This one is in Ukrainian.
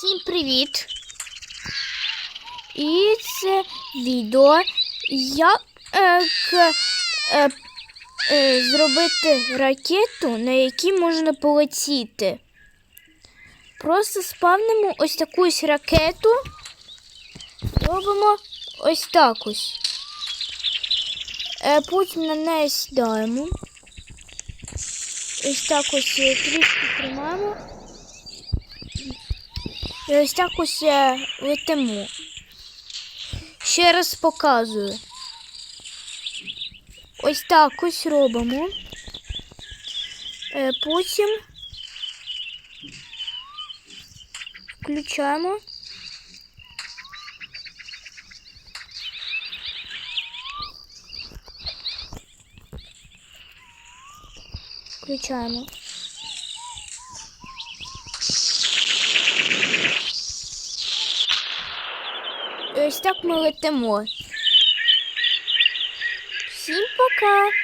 Всім привіт! І це відео, як е, е, е, зробити ракету, на якій можна полетіти. Просто спавнимо ось таку ось ракету, робимо ось так ось. Е, потім на неї сідаємо. Ось так ось е, трішки тримаємо. І ось так ось летимо. Ще раз показую. Ось так ось робимо. Е, Потім включаємо. Включаємо. Ось так ми летимо. Всім пока!